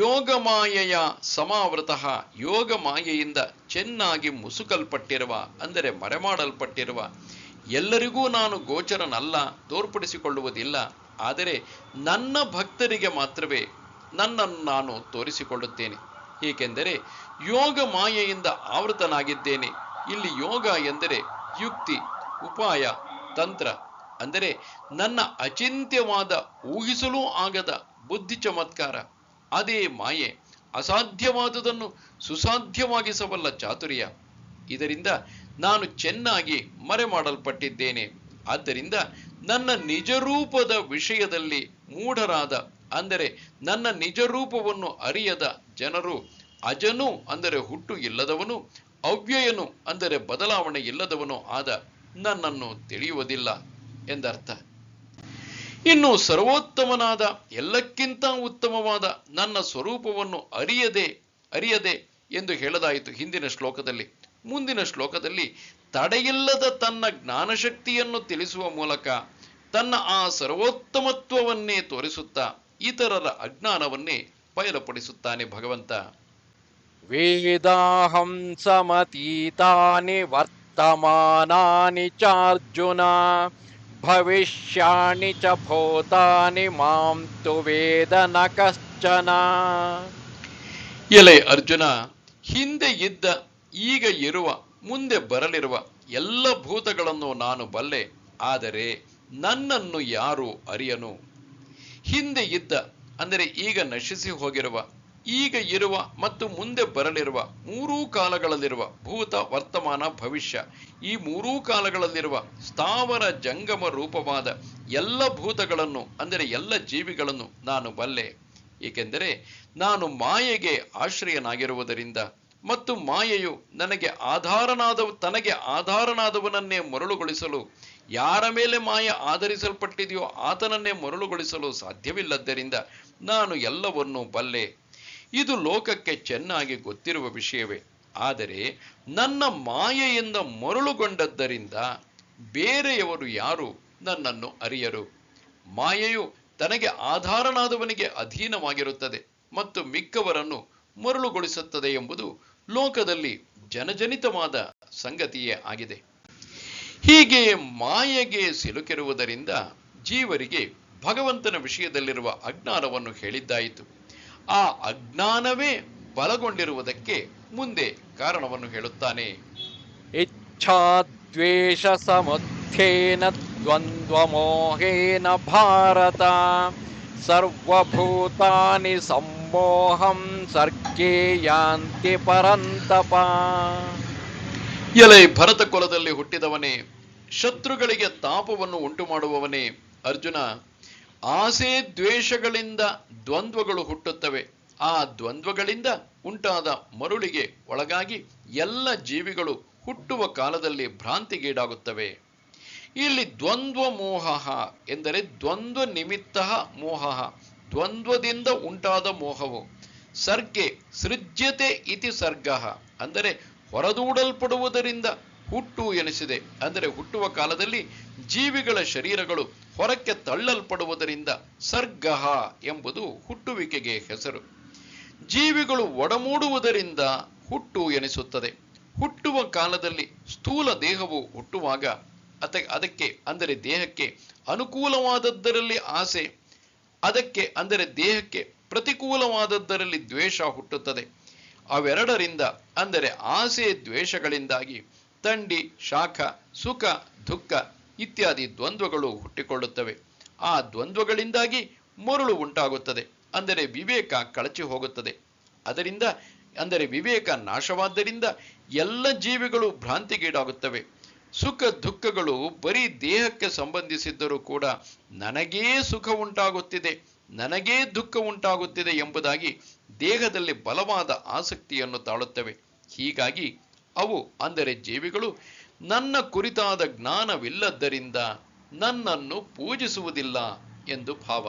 Speaker 1: ಯೋಗಮಾಯೆಯ ಸಮಾವೃತ ಯೋಗ ಮಾಯೆಯಿಂದ ಚೆನ್ನಾಗಿ ಮುಸುಕಲ್ಪಟ್ಟಿರುವ, ಅಂದರೆ ಮರೆಮಾಡಲ್ಪಟ್ಟಿರುವ ಎಲ್ಲರಿಗೂ ನಾನು ಗೋಚರನಲ್ಲ, ತೋರ್ಪಡಿಸಿಕೊಳ್ಳುವುದಿಲ್ಲ. ಆದರೆ ನನ್ನ ಭಕ್ತರಿಗೆ ಮಾತ್ರವೇ ನನ್ನನ್ನು ನಾನು ತೋರಿಸಿಕೊಳ್ಳುತ್ತೇನೆ. ಏಕೆಂದರೆ ಯೋಗ ಮಾಯೆಯಿಂದ ಆವೃತನಾಗಿದ್ದೇನೆ. ಇಲ್ಲಿ ಯೋಗ ಎಂದರೆ ಯುಕ್ತಿ, ಉಪಾಯ, ತಂತ್ರ. ಅಂದರೆ ನನ್ನ ಅಚಿಂತ್ಯವಾದ, ಊಹಿಸಲೂ ಆಗದ ಬುದ್ಧಿ ಚಮತ್ಕಾರ. ಅದೇ ಮಾಯೆ ಅಸಾಧ್ಯವಾದುದನ್ನು ಸುಸಾಧ್ಯವಾಗಿಸಬಲ್ಲ ಚಾತುರ್ಯ. ಇದರಿಂದ ನಾನು ಚೆನ್ನಾಗಿ ಮರೆ ಮಾಡಲ್ಪಟ್ಟಿದ್ದೇನೆ ಆದ್ದರಿಂದ ನನ್ನ ನಿಜರೂಪದ ವಿಷಯದಲ್ಲಿ ಮೂಢರಾದ ಅಂದರೆ ನನ್ನ ನಿಜರೂಪವನ್ನು ಅರಿಯದ ಜನರು ಅಜನು ಅಂದರೆ ಹುಟ್ಟು ಇಲ್ಲದವನು, ಅವ್ಯಯನು ಅಂದರೆ ಬದಲಾವಣೆ ಇಲ್ಲದವನು ಆದ ನನ್ನನ್ನು ತಿಳಿಯುವುದಿಲ್ಲ ಎಂದರ್ಥ. ಇನ್ನು ಸರ್ವೋತ್ತಮನಾದ, ಎಲ್ಲಕ್ಕಿಂತ ಉತ್ತಮವಾದ ನನ್ನ ಸ್ವರೂಪವನ್ನು ಅರಿಯದೆ ಅರಿಯದೆ ಎಂದು ಹೇಳದಾಯಿತು ಹಿಂದಿನ ಶ್ಲೋಕದಲ್ಲಿ. ಮುಂದಿನ ಶ್ಲೋಕದಲ್ಲಿ ತಡೆಯಿಲ್ಲದ ತನ್ನ ಜ್ಞಾನಶಕ್ತಿಯನ್ನು ತಿಳಿಸುವ ಮೂಲಕ ತನ್ನ ಆ ಸರ್ವೋತ್ತಮತ್ವವನ್ನೇ ತೋರಿಸುತ್ತಾ ಇತರರ ಅಜ್ಞಾನವನ್ನೇ ಬಯಲುಪಡಿಸುತ್ತಾನೆ ಭಗವಂತ.
Speaker 2: ವೇದಾಹಂ ಸಮತೀತಾನಿ ವರ್ತಮಾನಾನಿ ಚಾರ್ಜುನ ಭವಿಷ್ಯಾಣಿ ಚ ಭೂತಾನಿ ಮಾಂ ತು ವೇದನ ಕಶ್ಚನ.
Speaker 1: ಎಲೆ ಅರ್ಜುನ ಹಿಂದೆ ಇದ್ದ ಈಗ ಇರುವ ಮುಂದೆ ಬರಲಿರುವ ಎಲ್ಲ ಭೂತಗಳನ್ನು ನಾನು ಬಲ್ಲೆ ಆದರೆ ನನ್ನನ್ನು ಯಾರು ಅರಿಯನು? ಹಿಂದೆ ಇದ್ದ, ಅಂದರೆ ಈಗ ನಶಿಸಿ ಹೋಗಿರುವ, ಈಗ ಇರುವ ಮತ್ತು ಮುಂದೆ ಬರಲಿರುವ ಮೂರೂ ಕಾಲಗಳಲ್ಲಿರುವ ಭೂತ ವರ್ತಮಾನ ಭವಿಷ್ಯ, ಈ ಮೂರೂ ಕಾಲಗಳಲ್ಲಿರುವ ಸ್ಥಾವರ ಜಂಗಮ ರೂಪವಾದ ಎಲ್ಲ ಭೂತಗಳನ್ನು, ಅಂದರೆ ಎಲ್ಲ ಜೀವಿಗಳನ್ನು ನಾನು ಬಲ್ಲೆ ಏಕೆಂದರೆ ನಾನು ಮಾಯೆಗೆ ಆಶ್ರಯನಾಗಿರುವುದರಿಂದ ಮತ್ತು ಮಾಯೆಯು ನನಗೆ ಆಧಾರನಾದವು, ತನಗೆ ಆಧಾರನಾದವನನ್ನೇ ಮರಳುಗೊಳಿಸಲು ಯಾರ ಮೇಲೆ ಮಾಯ ಆಧರಿಸಲ್ಪಟ್ಟಿದೆಯೋ ಆತನನ್ನೇ ಮರಳುಗೊಳಿಸಲು ಸಾಧ್ಯವಿಲ್ಲದ್ದರಿಂದ ನಾನು ಎಲ್ಲವನ್ನೂ ಬಲ್ಲೆ. ಇದು ಲೋಕಕ್ಕೆ ಚೆನ್ನಾಗಿ ಗೊತ್ತಿರುವ ವಿಷಯವೇ. ಆದರೆ ನನ್ನ ಮಾಯೆಯಿಂದ ಮರುಳುಗೊಂಡದ್ದರಿಂದ ಬೇರೆಯವರು ಯಾರು ನನ್ನನ್ನು ಅರಿಯರು? ಮಾಯೆಯು ತನಗೆ ಆಧಾರನಾದವನಿಗೆ ಅಧೀನವಾಗಿರುತ್ತದೆ ಮತ್ತು ಮಿಕ್ಕವರನ್ನು ಮರುಳುಗೊಳಿಸುತ್ತದೆ ಎಂಬುದು ಲೋಕದಲ್ಲಿ ಜನಜನಿತವಾದ ಸಂಗತಿಯೇ ಆಗಿದೆ. ಹೀಗೆ ಮಾಯೆಗೆ ಸಿಲುಕಿರುವುದರಿಂದ ಜೀವರಿಗೆ ಭಗವಂತನ ವಿಷಯದಲ್ಲಿರುವ ಅಜ್ಞಾನವನ್ನು ಹೇಳಿದ್ದಾಯಿತು. ಆ ಅಜ್ಞಾನವೇ ಬಲಗೊಂಡಿರುವುದಕ್ಕೆ ಮುಂದೆ ಕಾರಣವನ್ನು ಹೇಳುತ್ತಾನೆ.
Speaker 2: ಇಚ್ಛಾದ್ವೇಷ ಸಮುತ್ಥೇನ ದ್ವಂದ್ವಮೋಹೇನ ಭಾರತ ಸರ್ವಭೂತಾನಿ ಸಂಮೋಹಂ ಸರ್ಗೇ ಯಾಂತಿ ಪರಂತಪ.
Speaker 1: ಎಲೆ ಭರತ ಕುಲದಲ್ಲಿ ಹುಟ್ಟಿದವನೇ, ಶತ್ರುಗಳಿಗೆ ತಾಪವನ್ನು ಉಂಟು ಮಾಡುವವನೇ ಅರ್ಜುನ. ಆಸೆ ದ್ವೇಷಗಳಿಂದ ದ್ವಂದ್ವಗಳು ಹುಟ್ಟುತ್ತವೆ. ಆ ದ್ವಂದ್ವಗಳಿಂದ ಉಂಟಾದ ಮರುಳಿಗೆ ಒಳಗಾಗಿ ಎಲ್ಲ ಜೀವಿಗಳು ಹುಟ್ಟುವ ಕಾಲದಲ್ಲಿ ಭ್ರಾಂತಿಗೀಡಾಗುತ್ತವೆ. ಇಲ್ಲಿ ದ್ವಂದ್ವ ಮೋಹ ಎಂದರೆ ದ್ವಂದ್ವ ನಿಮಿತ್ತ ಮೋಹ ದ್ವಂದ್ವದಿಂದ ಉಂಟಾದ ಮೋಹವು. ಸರ್ಗೆ ಸೃಜ್ಯತೆ ಇತಿ ಸರ್ಗ, ಅಂದರೆ ಹೊರದೂಡಲ್ಪಡುವುದರಿಂದ ಹುಟ್ಟು ಎನಿಸಿದೆ. ಅಂದರೆ ಹುಟ್ಟುವ ಕಾಲದಲ್ಲಿ ಜೀವಿಗಳ ಶರೀರಗಳು ಹೊರಕ್ಕೆ ತಳ್ಳಲ್ಪಡುವುದರಿಂದ ಸರ್ಗಹ ಎಂಬುದು ಹುಟ್ಟುವಿಕೆಗೆ ಹೆಸರು. ಜೀವಿಗಳು ಒಡಮೂಡುವುದರಿಂದ ಹುಟ್ಟು ಎನಿಸುತ್ತದೆ. ಹುಟ್ಟುವ ಕಾಲದಲ್ಲಿ ಸ್ಥೂಲ ದೇಹವು ಹುಟ್ಟುವಾಗ ಅತ, ಅದಕ್ಕೆ ಅಂದರೆ ದೇಹಕ್ಕೆ ಅನುಕೂಲವಾದದ್ದರಲ್ಲಿ ಆಸೆ, ಅದಕ್ಕೆ ಅಂದರೆ ದೇಹಕ್ಕೆ ಪ್ರತಿಕೂಲವಾದದ್ದರಲ್ಲಿ ದ್ವೇಷ ಹುಟ್ಟುತ್ತದೆ. ಅವೆರಡರಿಂದ, ಅಂದರೆ ಆಸೆ ದ್ವೇಷಗಳಿಂದಾಗಿ ತಂಡಿ, ಶಾಖ, ಸುಖ, ದುಃಖ ಇತ್ಯಾದಿ ದ್ವಂದ್ವಗಳು ಹುಟ್ಟಿಕೊಳ್ಳುತ್ತವೆ. ಆ ದ್ವಂದ್ವಗಳಿಂದಾಗಿ ಮರುಳು ಉಂಟಾಗುತ್ತದೆ, ಅಂದರೆ ವಿವೇಕ ಕಳಚಿ ಹೋಗುತ್ತದೆ. ಅದರಿಂದ, ಅಂದರೆ ವಿವೇಕ ನಾಶವಾದ್ದರಿಂದ ಎಲ್ಲ ಜೀವಿಗಳು ಭ್ರಾಂತಿಗೀಡಾಗುತ್ತವೆ. ಸುಖ, ದುಃಖಗಳು ಬರೀ ದೇಹಕ್ಕೆ ಸಂಬಂಧಿಸಿದ್ದರೂ ಕೂಡ ನನಗೇ ಸುಖ ಉಂಟಾಗುತ್ತಿದೆ. ನನಗೇ ದುಃಖ ಉಂಟಾಗುತ್ತಿದೆ ಎಂಬುದಾಗಿ ದೇಹದಲ್ಲಿ ಬಲವಾದ ಆಸಕ್ತಿಯನ್ನು ತಾಳುತ್ತವೆ. ಹೀಗಾಗಿ ಅವು ಅಂದರೆ ಜೀವಿಗಳು ನನ್ನ ಕುರಿತಾದ ಜ್ಞಾನವಿಲ್ಲದ್ದರಿಂದ ನನ್ನನ್ನು ಪೂಜಿಸುವುದಿಲ್ಲ ಎಂದು ಭಾವ.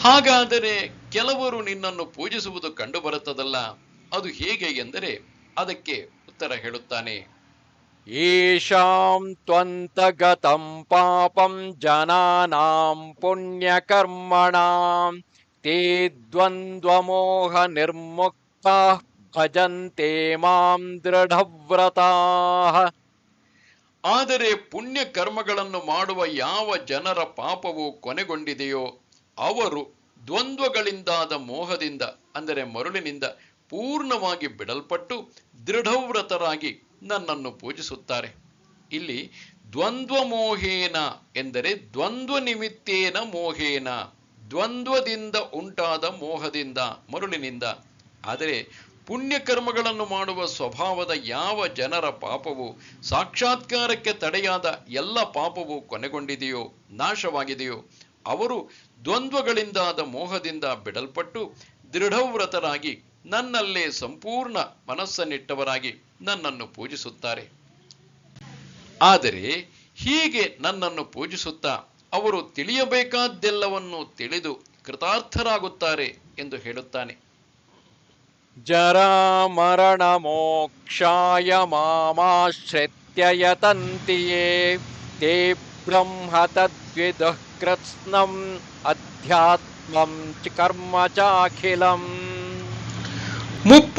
Speaker 1: ಹಾಗಾದರೆ ಕೆಲವರು ನಿನ್ನನ್ನು ಪೂಜಿಸುವುದು ಕಂಡುಬರುತ್ತದಲ್ಲ, ಅದು ಹೇಗೆ ಎಂದರೆ ಅದಕ್ಕೆ ಉತ್ತರ ಹೇಳುತ್ತಾನೆ.
Speaker 2: येषां त्वन्तगतं पापं जनानां पुण्यकर्मणां ते द्वन्द्वमोहनिर्मुक्ताः भजन्ते मां दृढव्रताः
Speaker 1: ಆದರೆ ಪುಣ್ಯ ಕರ್ಮಗಳನ್ನು ಮಾಡುವ ಯಾವ ಜನರ ಪಾಪವು ಕೊನೆಗೊಂಡಿದೆಯೋ ಅವರು ದ್ವಂದ್ವಗಳಿಂದಾದ ಮೋಹದಿಂದ ಅಂದರೆ ಮರುಳಿನಿಂದ ಪೂರ್ಣವಾಗಿ ಬಿಡಲ್ಪಟ್ಟು ದೃಢವ್ರತರಾಗಿ ನನ್ನನ್ನು ಪೂಜಿಸುತ್ತಾರೆ. ಇಲ್ಲಿ ದ್ವಂದ್ವ ಮೋಹೇನ ಎಂದರೆ ದ್ವಂದ್ವ ನಿಮಿತ್ತೇನ ಮೋಹೇನ, ದ್ವಂದ್ವದಿಂದ ಉಂಟಾದ ಮೋಹದಿಂದ, ಮರುಳಿನಿಂದ. ಆದರೆ ಪುಣ್ಯ ಕರ್ಮಗಳನ್ನು ಮಾಡುವ ಸ್ವಭಾವದ ಯಾವ ಜನರ ಪಾಪವು, ಸಾಕ್ಷಾತ್ಕಾರಕ್ಕೆ ತಡೆಯಾದ ಎಲ್ಲ ಪಾಪವು ಕೊನೆಗೊಂಡಿದೆಯೋ, ನಾಶವಾಗಿದೆಯೋ, ಅವರು ದ್ವಂದ್ವಗಳಿಂದಾದ ಮೋಹದಿಂದ ಬಿಡಲ್ಪಟ್ಟು ದೃಢವ್ರತರಾಗಿ ನನ್ನಲ್ಲೇ ಸಂಪೂರ್ಣ ಮನಸ್ಸನ್ನಿಟ್ಟವರಾಗಿ ನನ್ನನ್ನು ಪೂಜಿಸುತ್ತಾರೆ. ಆದರೆ ಹೀಗೆ ನನ್ನನ್ನು ಪೂಜಿಸುತ್ತಾ ಅವರು ತಿಳಿಯಬೇಕಾದ್ದೆಲ್ಲವನ್ನು ತಿಳಿದು ಕೃತಾರ್ಥರಾಗುತ್ತಾರೆ ಎಂದು ಹೇಳುತ್ತಾನೆ.
Speaker 2: ಜರಾ ಮರಣ ಮೋಕ್ಷಾಯ ಮಾಮಾಶ್ರಿತ್ಯಯತಂತಿಯೇ ತೇ ಬ್ರಹ್ಮ ತದ್ವಿದಃ ಕೃತ್ಸ್ನಂ ಅಧ್ಯಾತ್ಮಂ ಕರ್ಮ ಚಾಖಿಲಂ.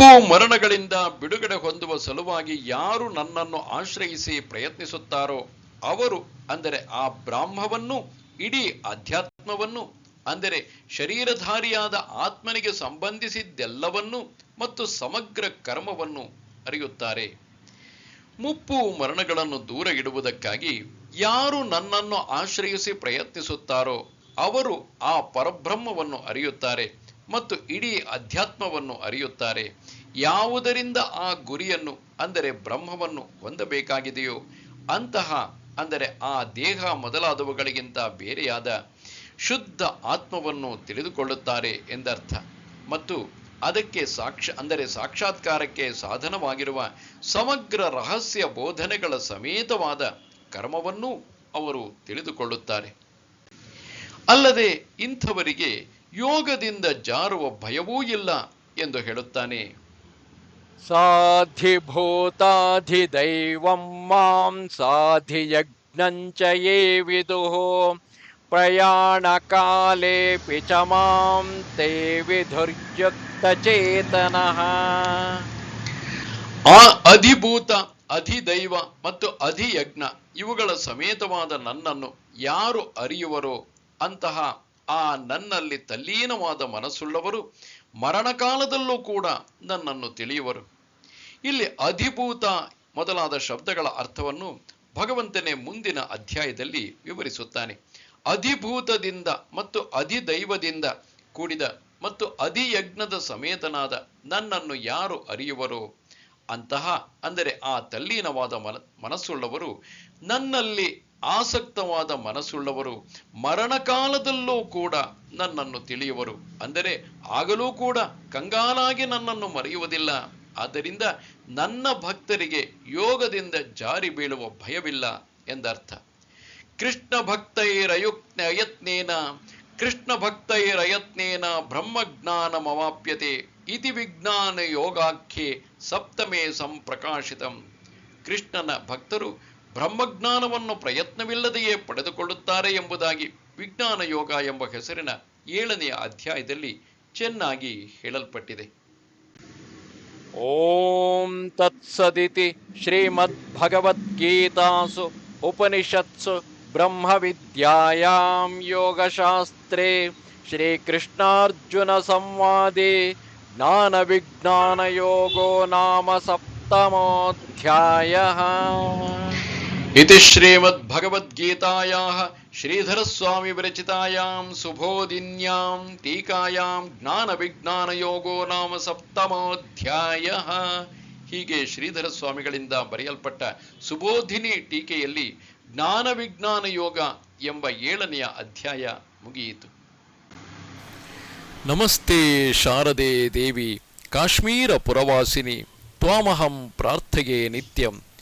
Speaker 1: ತಪ್ಪು ಮರಣಗಳಿಂದ ಬಿಡುಗಡೆ ಹೊಂದುವ ಸಲುವಾಗಿ ಯಾರು ನನ್ನನ್ನು ಆಶ್ರಯಿಸಿ ಪ್ರಯತ್ನಿಸುತ್ತಾರೋ ಅವರು, ಅಂದರೆ ಆ ಬ್ರಾಹ್ಮವನ್ನು, ಇಡೀ ಅಧ್ಯಾತ್ಮವನ್ನು, ಅಂದರೆ ಶರೀರಧಾರಿಯಾದ ಆತ್ಮನಿಗೆ ಸಂಬಂಧಿಸಿದ್ದೆಲ್ಲವನ್ನು ಮತ್ತು ಸಮಗ್ರ ಕರ್ಮವನ್ನು ಅರಿಯುತ್ತಾರೆ. ಮುಪ್ಪು ಮರಣಗಳನ್ನು ದೂರ ಇಡುವುದಕ್ಕಾಗಿ ಯಾರು ನನ್ನನ್ನು ಆಶ್ರಯಿಸಿ ಪ್ರಯತ್ನಿಸುತ್ತಾರೋ ಅವರು ಆ ಪರಬ್ರಹ್ಮವನ್ನು ಅರಿಯುತ್ತಾರೆ. ಮತ್ತು ಇಡೀ ಅಧ್ಯಾತ್ಮವನ್ನು ಅರಿಯುತ್ತಾರೆ. ಯಾವುದರಿಂದ ಆ ಗುರಿಯನ್ನು, ಅಂದರೆ ಬ್ರಹ್ಮವನ್ನು ಹೊಂದಬೇಕಾಗಿದೆಯೋ ಅಂತಹ, ಅಂದರೆ ಆ ದೇಹ ಮೊದಲಾದವುಗಳಿಗಿಂತ ಬೇರೆಯಾದ ಶುದ್ಧ ಆತ್ಮವನ್ನು ತಿಳಿದುಕೊಳ್ಳುತ್ತಾರೆ ಎಂದರ್ಥ. ಮತ್ತು ಅದಕ್ಕೆ ಸಾಕ್ಷ, ಅಂದರೆ ಸಾಕ್ಷಾತ್ಕಾರಕ್ಕೆ ಸಾಧನವಾಗಿರುವ ಸಮಗ್ರ ರಹಸ್ಯ ಬೋಧನೆಗಳ ಸಮೇತವಾದ ಕರ್ಮವನ್ನೂ ಅವರು ತಿಳಿದುಕೊಳ್ಳುತ್ತಾರೆ. ಅಲ್ಲದೆ ಇಂಥವರಿಗೆ ಯೋಗದಿಂದ ಜಾರುವ ಭಯವೂ ಇಲ್ಲ ಎಂದು ಹೇಳುತ್ತಾನೆ.
Speaker 2: ಸಾಧಿಭೂತಾಧಿ ದೈವಂ ಮಾಂ ಸಾಧಿ ಯಜ್ಞಂಚ ಯೇ ಪ್ರಯಾಣ ಕಾಲೇ ಪಿಚ ಮಾಂ ತೇ ವಿಧುರ್ಯುಕ್ತ ಚೇತನಃ.
Speaker 1: ಆ ಅಧಿಭೂತ ಅಧಿದೈವ ಮತ್ತು ಅಧಿಯಜ್ಞ ಇವುಗಳ ಸಮೇತವಾದ ನನ್ನನ್ನು ಯಾರು ಅರಿಯುವರೋ ಅಂತಹ ಆ ನನ್ನಲ್ಲಿ ತಲ್ಲೀನವಾದ ಮನಸ್ಸುಳ್ಳವರು ಮರಣಕಾಲದಲ್ಲೂ ಕೂಡ ನನ್ನನ್ನು ತಿಳಿಯುವರು. ಇಲ್ಲಿ ಅಧಿಭೂತ ಮೊದಲಾದ ಶಬ್ದಗಳ ಅರ್ಥವನ್ನು ಭಗವಂತನೇ ಮುಂದಿನ ಅಧ್ಯಾಯದಲ್ಲಿ ವಿವರಿಸುತ್ತಾನೆ. ಅಧಿಭೂತದಿಂದ ಮತ್ತು ಅಧಿದೈವದಿಂದ ಕೂಡಿದ ಮತ್ತು ಅಧಿಯಜ್ಞದ ಸಮೇತನಾದ ನನ್ನನ್ನು ಯಾರು ಅರಿಯುವರು? ಅಂತಹ, ಅಂದರೆ ಆ ತಲ್ಲೀನವಾದ ಮನ, ಮನಸ್ಸುಳ್ಳವರು ನನ್ನಲ್ಲಿ ಆಸಕ್ತವಾದ ಮನಸ್ಸುಳ್ಳವರು ಮರಣಕಾಲದಲ್ಲೂ ಕೂಡ ನನ್ನನ್ನು ತಿಳಿಯುವರು. ಅಂದರೆ ಆಗಲೂ ಕೂಡ ಕಂಗಾಲಾಗಿ ನನ್ನನ್ನು ಮರೆಯುವುದಿಲ್ಲ. ಆದ್ದರಿಂದ ನನ್ನ ಭಕ್ತರಿಗೆ ಯೋಗದಿಂದ ಜಾರಿ ಬೀಳುವ ಭಯವಿಲ್ಲ ಎಂದರ್ಥ. ಕೃಷ್ಣ ಭಕ್ತೈರಯುಕ್ತಯತ್ನೇನ ಕೃಷ್ಣ ಭಕ್ತೈರಯತ್ನೇನ ಬ್ರಹ್ಮಜ್ಞಾನಮವಾಪ್ಯತೆ ಇತಿ ವಿಜ್ಞಾನ ಯೋಗಾಖ್ಯೆ ಸಪ್ತಮೇ ಸಂಪ್ರಕಾಶಿತಂ. ಕೃಷ್ಣನ ಭಕ್ತರು ಬ್ರಹ್ಮಜ್ಞಾನವನ್ನು ಪ್ರಯತ್ನವಿಲ್ಲದೆಯೇ ಪಡೆದುಕೊಳ್ಳುತ್ತಾರೆ ಎಂಬುದಾಗಿ ವಿಜ್ಞಾನ ಯೋಗ ಎಂಬ ಹೆಸರಿನ ಏಳನೆಯ ಅಧ್ಯಾಯದಲ್ಲಿ ಚೆನ್ನಾಗಿ ಹೇಳಲ್ಪಟ್ಟಿದೆ.
Speaker 2: ಓಂ ತತ್ಸದಿತಿ ಶ್ರೀಮದ್ ಭಗವದ್ಗೀತಾಸು ಉಪನಿಷತ್ಸು ಬ್ರಹ್ಮವಿದ್ಯಾಯಾಂ ಯೋಗಶಾಸ್ತ್ರೇ ಶ್ರೀಕೃಷ್ಣಾರ್ಜುನ ಸಂವಾದೆ ಜ್ಞಾನ ವಿಜ್ಞಾನ ಯೋಗೋ ನಾಮ ಸಪ್ತಮೋಧ್ಯಾಯ.
Speaker 1: इति श्रीमद्भगवद्गीतायाः श्रीधरस्वामि विरचितायां सुबोधिन्यां टीकायां ಜ್ಞಾನವಿಜ್ಞಾನಯೋಗೋ ನಾಮ ಸಪ್ತಮೋಧ್ಯಾಯ ಹೀಗೆ ಶ್ರೀಧರ ಸ್ವಾಮಿಗಳಿಂದ ಬರೆಯಲ್ಪಟ್ಟ ಸುಬೋಧಿನಿ ಟೀಕೆಯಲ್ಲಿ ಜ್ಞಾನ ವಿಜ್ಞಾನ ಯೋಗ ಎಂಬ ಏಳನೆಯ ಅಧ್ಯಾಯ ಮುಗಿಯಿತು ನಮಸ್ತೆ ಶಾರದೆ ದೇವಿ ಕಾಶ್ಮೀರ ಪುರವಾಸಿನಿ ತ್ವಾಮಹಂ ಪ್ರಾರ್ಥೆಗೆ ನಿತ್ಯಂ